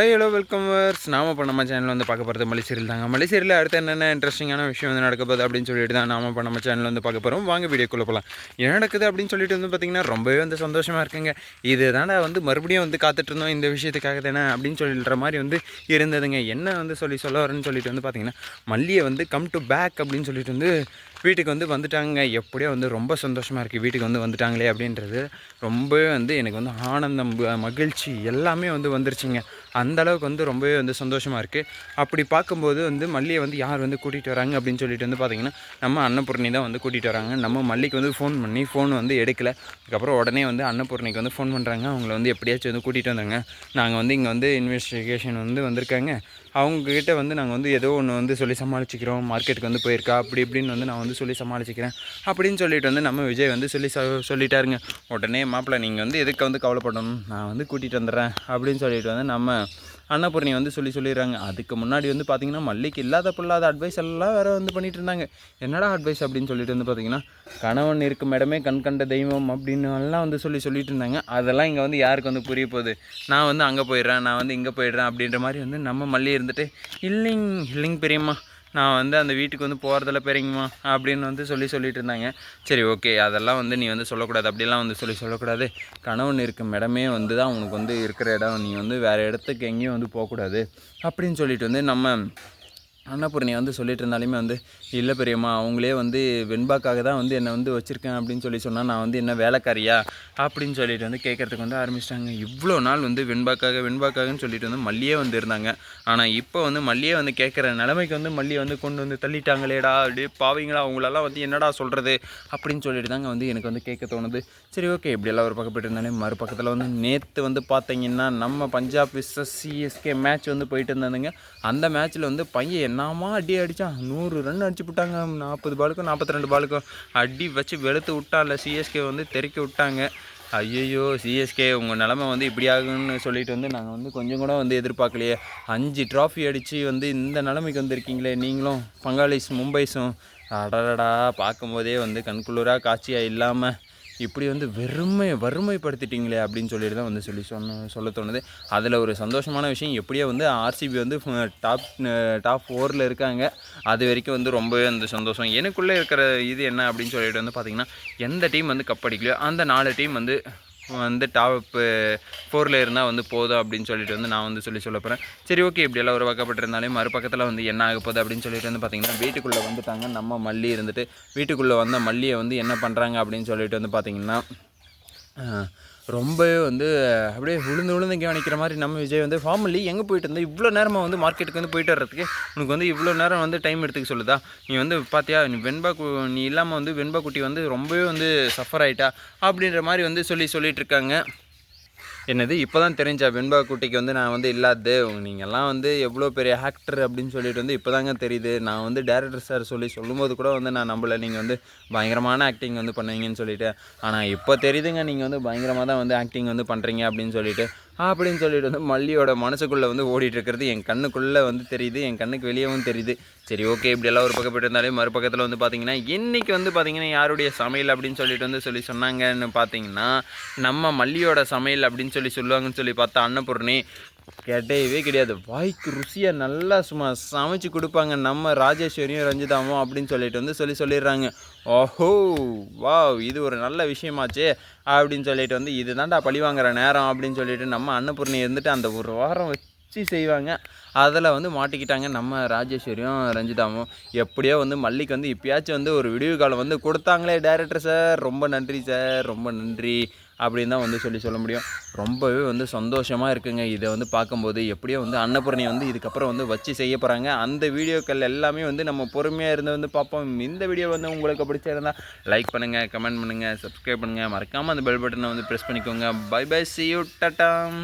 Hello வெல்கமர்ஸ் நாம இப்போ நம்ம சேனல் வந்து பார்க்க போகிறது மலைசீரியல் தாங்க. மலைசீரியல் அடுத்து என்னென்ன இன்ட்ரெஸ்டிங்கான விஷயம் வந்து நடக்க போகுது அப்படின்னு சொல்லிட்டு தான் நாம இப்போ நம்ம சேனல் வந்து பார்க்க போகிறோம் வாங்க வீடியோக்குள்ளே போகலாம் என்ன நடக்குது அப்படின்னு சொல்லிட்டு வந்து பார்த்திங்கன்னா ரொம்பவே வந்து சந்தோஷமாக இருக்குங்க. இது தானே வந்து மறுபடியும் வந்து காத்துட்டு இருந்தோம் இந்த விஷயத்துக்காக தானே அப்படின்னு சொல்லிடுற மாதிரி வந்து இருந்ததுங்க. என்ன வந்து சொல்லி சொல்ல வரேன்னு சொல்லிட்டு வந்து பார்த்திங்கன்னா மல்லியை வந்து கம் டு பேக் அப்படின்னு சொல்லிட்டு வந்து வீட்டுக்கு வந்து வந்துட்டாங்க எப்படியோ வந்து ரொம்ப சந்தோஷமாக இருக்குது வீட்டுக்கு வந்து வந்துட்டாங்களே அப்படின்றது ரொம்பவே வந்து எனக்கு வந்து ஆனந்தம் மகிழ்ச்சி எல்லாமே வந்து வந்துருச்சுங்க. அந்த அளவுக்கு வந்து ரொம்பவே வந்து சந்தோஷமாக இருக்குது அப்படி பார்க்கும்போது வந்து மல்லியை வந்து யார் வந்து கூட்டிகிட்டு வராங்க அப்படின்னு சொல்லிட்டு வந்து பார்த்திங்கன்னா நம்ம அன்னபூர்ணி தான் வந்து கூட்டிகிட்டு வராங்க. நம்ம மல்லிக்கு வந்து ஃபோன் பண்ணி ஃபோன் வந்து எடுக்கல. அதுக்கப்புறம் உடனே வந்து அன்னபூர்ணிக்கு வந்து ஃபோன் பண்ணுறாங்க அவங்கள வந்து எப்படியாச்சும் வந்து கூட்டிகிட்டு வந்தாங்க. நாங்கள் வந்து இங்கே வந்து இன்வெஸ்டிகேஷன் வந்து வந்திருக்காங்க. அவங்கக்கிட்ட வந்து நாங்கள் வந்து ஏதோ ஒன்று வந்து சொல்லி சமாளிச்சிக்கிறோம். மார்க்கெட்டுக்கு வந்து போயிருக்கா? அப்படி இப்படின்னு வந்து நான் வந்து சொல்லி சமாளிச்சிக்கிறேன். அப்படின்னு சொல்லிட்டு வந்து நம்ம விஜய் வந்து சொல்லி சொல்லிட்டாருங்க. உடனே மாப்பிள்ள நீங்கள் வந்து எதுக்கு வந்து கவலைப்படணும்? நான் வந்து கூட்டிகிட்டு வந்துடுறேன். அப்படின்னு சொல்லிட்டு வந்து நம்ம அன்னபூர்ணி வந்து சொல்லி சொல்லிடுறாங்க. அதுக்கு முன்னாடி வந்து பார்த்திங்கன்னா மல்லிக்கு இல்லாத பிள்ளாத அட்வைஸ் எல்லாம் வேறு வந்து பண்ணிட்டு இருந்தாங்க. என்னடா அட்வைஸ் அப்படின்னு சொல்லிட்டு வந்து பார்த்தீங்கன்னா கணவன் இருக்கும் இடமே கண் கண்ட தெய்வம் அப்படின்னு எல்லாம் வந்து சொல்லி சொல்லிட்டு இருந்தாங்க. அதெல்லாம் இங்கே வந்து யாருக்கு வந்து புரிய போகுது? நான் வந்து அங்கே போயிடுறேன் நான் வந்து இங்கே போயிடுறேன் அப்படின்ற மாதிரி வந்து நம்ம மல்லி இருந்துட்டு இல்லைங்க இல்லைங்க பெரியம்மா நான் வந்து அந்த வீட்டுக்கு வந்து போகிறதில்ல பெரியங்கம்மா அப்படின்னு வந்து சொல்லி சொல்லிட்டு இருந்தாங்க. சரி ஓகே அதெல்லாம் வந்து நீ வந்து சொல்லக்கூடாது. அப்படிலாம் வந்து சொல்லி சொல்லக்கூடாது. கணவன் இருக்கும் இடமே வந்து தான் உனக்கு வந்து இருக்கிற இடம். நீ வந்து வேறு இடத்துக்கு எங்கேயும் வந்து போகக்கூடாது. அப்படின்னு சொல்லிட்டு வந்து நம்ம அன்னபூர்ணி வந்து சொல்லிட்டு இருந்தாலுமே வந்து இல்லை பெரியம்மா அவங்களே வந்து வெண்பாக்காக தான் வந்து என்னை வந்து வச்சுருக்கேன் அப்படின்னு சொல்லி சொன்னால் நான் வந்து என்ன வேலைக்காரியா? அப்படின்னு சொல்லிட்டு வந்து கேட்குறதுக்கு வந்து ஆரம்பிச்சிட்டாங்க. இவ்வளோ நாள் வந்து வெண்பாக்காக வெண்பாக்காகன்னு சொல்லிட்டு வந்து மல்லியே வந்து இருந்தாங்க. ஆனால் இப்போ வந்து மல்லியே வந்து கேட்குற நிலைமைக்கு வந்து மல்லியை வந்து கொண்டு வந்து தள்ளிட்டாங்களேடா அப்படியே பாவீங்களா அவங்களெல்லாம் வந்து என்னடா சொல்கிறது அப்படின்னு சொல்லிட்டு தாங்க வந்து எனக்கு வந்து கேட்க தோணுது. சரி ஓகே இப்படியெல்லாம் ஒரு பக்கம் போயிட்டு இருந்தாலே மறுபக்கத்தில் வந்து நேற்று வந்து பார்த்தீங்கன்னா நம்ம பஞ்சாப் விசஸ் சிஎஸ்கே மேட்ச் வந்து போயிட்டு இருந்தானுங்க அந்த மேட்ச்சில் வந்து பையன் என்னமா அடி அடித்தான் நூறு ரன் அடிச்சு விட்டாங்க நாற்பது பாலுக்கும் நாற்பத்தி ரெண்டு பாலுக்கும். அடி வச்சு வெளுத்து விட்டால சிஎஸ்கே வந்து தெறிக்க விட்டாங்க. ஐயையோ சிஎஸ்கே உங்கள் நிலமை வந்து இப்படி ஆகுன்னு சொல்லிட்டு வந்து நாங்கள் வந்து கொஞ்சம் கூட வந்து எதிர்பார்க்கலையே. அஞ்சு ட்ராஃபி அடித்து வந்து இந்த நிலைமைக்கு வந்திருக்கீங்களே நீங்களும் பங்காளிஸ் மும்பைஸும். அடடடா பார்க்கும்போதே வந்து கண்குளிராக காட்சியாக இல்லாமல் இப்படி வந்து வெறுமை வறுமைப்படுத்திட்டீங்களே அப்படின்னு சொல்லிட்டு தான் வந்து சொல்லி சொன்ன சொல்ல தோணுது. அதில் ஒரு சந்தோஷமான விஷயம் எப்படியோ வந்து ஆர்சிபி வந்து டாப் டாப் ஃபோரில் இருக்காங்க. அது வரைக்கும் வந்து ரொம்பவே வந்து சந்தோஷம். எனக்குள்ளே இருக்கிற இது என்ன அப்படின்னு சொல்லிட்டு வந்து பார்த்திங்கன்னா எந்த டீம் வந்து கப் அடிக்கலையோ அந்த நாலு டீம் வந்து வந்து டாப் ஃபோரில் இருந்தால் வந்து போதும் அப்படின்னு சொல்லிட்டு வந்து நான் வந்து சொல்லி சொல்ல போகிறேன் சரி ஓகே இப்படியெல்லாம் ஒரு வக்கப்பட்டிருந்தாலே மறுபக்கத்தில் வந்து என்ன ஆக போகுது அப்படின்னு சொல்லிட்டு வந்து பார்த்திங்கன்னா வீட்டுக்குள்ளே வந்துட்டாங்க. நம்ம மல்லி இருந்துட்டு வீட்டுக்குள்ளே வந்த மல்லியை வந்து என்ன பண்ணுறாங்க அப்படின்னு சொல்லிட்டு வந்து பார்த்திங்கன்னா ரொம்பவே வந்து அப்படியே விழுந்து விழுந்து கவனிக்கிற மாதிரி நம்ம விஜய் வந்து ஃபார்மலி எங்கே போயிட்டு இருந்தால் இவ்வளோ நேரமாக வந்து மார்க்கெட்டுக்கு வந்து போயிட்டு வர்றதுக்கு உனக்கு வந்து இவ்வளோ நேரம் வந்து டைம் எடுத்துக்க சொல்லுதா? நீ வந்து பார்த்தியா நீ வெண்பா கு நீ இல்லாமல் வந்து வெண்பா குட்டி வந்து ரொம்பவே வந்து சஃபர் ஆயிட்டா? அப்படின்ற மாதிரி வந்து சொல்லி சொல்லிகிட்டு இருக்காங்க. என்னது இப்போ தான் தெரிஞ்சா வெண்பா குட்டிக்கு வந்து நான் வந்து இல்லாது நீங்கள்லாம் வந்து எவ்வளோ பெரிய ஆக்டர் அப்படின்னு சொல்லிட்டு வந்து இப்போ தாங்க தெரியுது. நான் வந்து டேரக்டர் சார் சொல்லி சொல்லும்போது கூட வந்து நான் நம்மளை நீங்கள் வந்து பயங்கரமான ஆக்டிங் வந்து பண்ணுவீங்கன்னு சொல்லிட்டு. ஆனால் இப்போ தெரியுதுங்க நீங்கள் வந்து பயங்கரமாக தான் வந்து ஆக்டிங் வந்து பண்ணுறீங்க அப்படின்னு சொல்லிட்டு. அப்படின்னு சொல்லிட்டு வந்து மல்லியோட மனசுக்குள்ளே வந்து ஓடிட்டு இருக்கிறது என் கண்ணுக்குள்ளே வந்து தெரியுது என் கண்ணுக்கு வெளியவும் தெரியுது. சரி ஓகே இப்படியெல்லாம் ஒரு பக்கம் போயிட்டு இருந்தாலே மறுபக்கத்தில் வந்து பார்த்தீங்கன்னா இன்றைக்கி வந்து பார்த்தீங்கன்னா யாருடைய சமையல் அப்படின்னு சொல்லிட்டு வந்து சொல்லி சொன்னாங்கன்னு பார்த்தீங்கன்னா நம்ம மல்லியோட சமையல் அப்படின்னு சொல்லி சொல்லுவாங்கன்னு சொல்லி பார்த்தா அன்னபூர்ணி கிடையவே கிடையாது. வாய்க்கு ருசியாக நல்லா சும்மா சமைச்சு கொடுப்பாங்க. நம்ம ராஜேஸ்வரியும் ரஞ்சிதாவும் அப்படின்னு சொல்லிட்டு வந்து சொல்லி சொல்லிடுறாங்க. ஓஹோ வாவ் இது ஒரு நல்ல விஷயமாச்சே அப்படின்னு சொல்லிட்டு வந்து இதுதான்டா பழி வாங்குற நேரம் அப்படின்னு சொல்லிட்டு நம்ம அன்னபூர்ணி இருந்துட்டு அந்த ஒரு வாரம் வச்சு செய்வாங்க. அதில் வந்து மாட்டிக்கிட்டாங்க நம்ம ராஜேஸ்வரியும் ரஞ்சிதாவும். எப்படியோ வந்து மல்லிக்கு வந்து இப்பயாச்சும் வந்து ஒரு விடிவு காலம் வந்து கொடுத்தாங்களே டேரக்டர் சார். ரொம்ப நன்றி சார். ரொம்ப நன்றி. அப்படின்னு தான் வந்து சொல்லி சொல்ல முடியும். ரொம்பவே வந்து சந்தோஷமாக இருக்குங்க. இதை வந்து பார்க்கும்போது எப்படியோ வந்து அன்னபூர்ணி வந்து இதுக்கப்புறம் வந்து வச்சு செய்ய போகிறாங்க அந்த வீடியோக்கள் எல்லாமே வந்து நம்ம பொறுமையாக இருந்து வந்து பார்ப்போம். இந்த வீடியோ வந்து உங்களுக்கு பிடிச்சிருந்தால் லைக் பண்ணுங்கள் கமெண்ட் பண்ணுங்கள் சப்ஸ்கிரைப் பண்ணுங்கள் மறக்காமல் அந்த பெல் பட்டனை வந்து ப்ரெஸ் பண்ணிக்கோங்க. Bye bye see you டட்டாம்